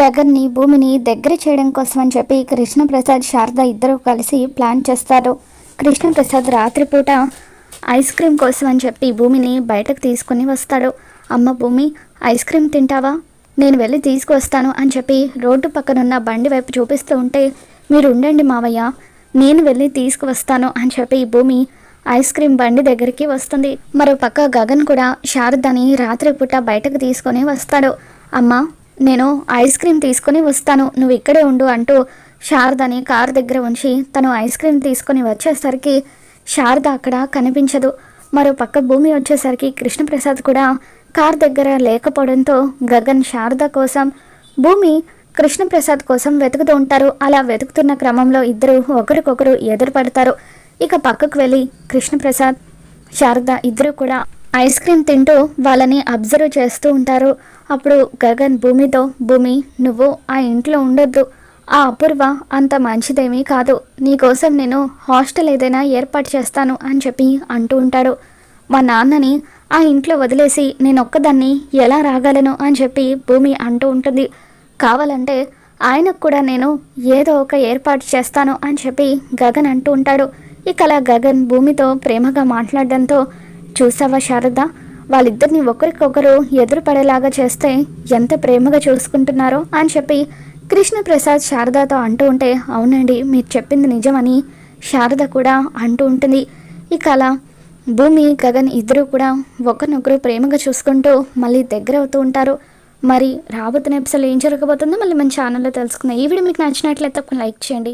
గగన్ని భూమిని దగ్గర చేయడం కోసం అని చెప్పి కృష్ణప్రసాద్ శారద ఇద్దరు కలిసి ప్లాన్ చేస్తారు. కృష్ణప్రసాద్ రాత్రిపూట ఐస్ క్రీమ్ కోసం అని చెప్పి భూమిని బయటకు తీసుకుని వస్తాడు. అమ్మ భూమి ఐస్ క్రీమ్ తింటావా? నేను వెళ్ళి తీసుకువస్తాను అని చెప్పి రోడ్డు పక్కనున్న బండి వైపు చూపిస్తూ ఉంటే మీరు ఉండండి మావయ్య నేను వెళ్ళి తీసుకువస్తాను అని చెప్పి భూమి ఐస్ క్రీమ్ బండి దగ్గరికి వస్తుంది. మరో పక్క గగన్ కూడా శారదని రాత్రిపూట బయటకు తీసుకొని వస్తాడు. అమ్మ నేను ఐస్ క్రీమ్ తీసుకొని వస్తాను నువ్వు ఇక్కడే ఉండు అంటూ శారదని కారు దగ్గర ఉంచి తను ఐస్ క్రీమ్ తీసుకొని వచ్చేసరికి శారద అక్కడ కనిపించదు. మరో పక్క భూమి వచ్చేసరికి కృష్ణప్రసాద్ కూడా కార్ దగ్గర లేకపోవడంతో గగన్ శారద కోసం భూమి కృష్ణప్రసాద్ కోసం వెతుకుతూ ఉంటారు. అలా వెతుకుతున్న క్రమంలో ఇద్దరు ఒకరికొకరు ఎదురు పడతారు ఇక పక్కకు వెళ్ళి కృష్ణప్రసాద్ శారద ఇద్దరు కూడా ఐస్ క్రీమ్ తింటూ వాళ్ళని అబ్జర్వ్ చేస్తూ ఉంటారు. అప్పుడు గగన్ భూమితో భూమి నువ్వు ఆ ఇంట్లో ఉండొద్దు. ఆ అపూర్వ అంత మంచిదేమీ కాదు. నీకోసం నేను హాస్టల్ ఏదైనా ఏర్పాటు చేస్తాను అని చెప్పి అంటూ ఉంటాడు. మా నాన్నని ఆ ఇంట్లో వదిలేసి నేను ఒక్కదాన్ని ఎలా రాగలను అని చెప్పి భూమి అంటూ ఉంటుంది. కావాలంటే ఆయనకు కూడా నేను ఏదో ఒక ఏర్పాటు చేస్తాను అని చెప్పి గగన్ అంటూ ఉంటాడు. ఇక అలా గగన్ భూమితో ప్రేమగా మాట్లాడడంతో చూసావా శారద? వాళ్ళిద్దరిని ఒకరికొకరు ఎదురు పడేలాగా చేస్తే ఎంత ప్రేమగా చూసుకుంటున్నారో అని చెప్పి కృష్ణప్రసాద్ శారదతో అంటూ ఉంటే అవునండి మీరు చెప్పింది నిజమని శారద కూడా అంటూ ఉంటుంది. ఇక అలా భూమి గగన్ ఇద్దరు కూడా ఒకరినొకరు ప్రేమగా చూసుకుంటూ మళ్ళీ దగ్గర అవుతూ ఉంటారు. మరి రాబోతున్న ఎపిసోడ్ ఏం జరగబోతుందో మళ్ళీ మన ఛానల్లో తెలుసుకుందాం. ఈ వీడియో మీకు నచ్చినట్లయితే లైక్ చేయండి.